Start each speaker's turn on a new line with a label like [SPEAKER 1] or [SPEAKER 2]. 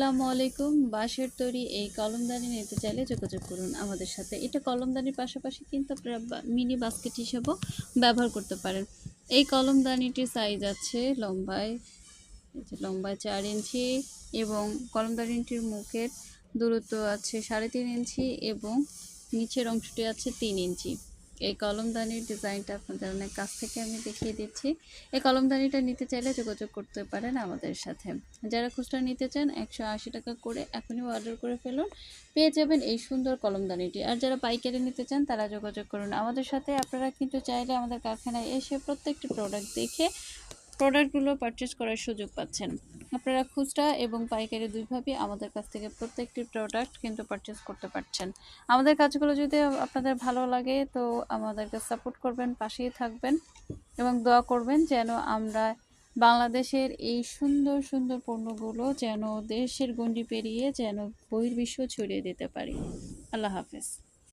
[SPEAKER 1] আসসালামু আলাইকুম। বাঁশের তৈরি এই কলমদানি নিতে চাইলে যোগাযোগ করুন আমাদের সাথে। এটা কলমদানির পাশাপাশি কিন্তু আপনারা মিনি বাস্কেট হিসেবেও ব্যবহার করতে পারেন। এই কলমদানিটির সাইজ আছে লম্বায় লম্বায় চার ইঞ্চি এবং কলমদানিটির মুখের দূরত্ব আছে সাড়ে তিন ইঞ্চি এবং নিচের অংশটি আছে তিন ইঞ্চি। এই কলমদানির ডিজাইনটা আপনাদের অনেক কাছ থেকে আমি দেখিয়ে দিচ্ছি। এই কলমদানিটা নিতে চাইলে যোগাযোগ করতে পারেন আমাদের সাথে। যারা খুচরা নিতে চান, একশো আশি টাকা করে এখনই অর্ডার করে ফেলুন। পেয়ে যাবেন এই সুন্দর কলমদানিটি। আর যারা পাইকারি নিতে চান, তারা যোগাযোগ করুন। আমাদের সাথে আপনারা কিন্তু চাইলে আমাদের কারখানায় এসে প্রত্যেকটি প্রোডাক্ট দেখে প্রোডাক্টগুলো পারচেস করার সুযোগ পাচ্ছেন। আপনারা খুচরা এবং পাইকারি দুইভাবেই আমাদের কাছ থেকে প্রত্যেকটি প্রোডাক্ট কিন্তু পারচেস করতে পারছেন। আমাদের কাজগুলো যদি আপনাদের ভালো লাগে তো আমাদেরকে সাপোর্ট করবেন, পাশেই থাকবেন এবং দোয়া করবেন যেন আমরা বাংলাদেশের এই সুন্দর সুন্দর পণ্যগুলো যেন দেশের গণ্ডি পেরিয়ে যেন বহির্বিশ্ব ছড়িয়ে দিতে পারি। আল্লাহ হাফেজ।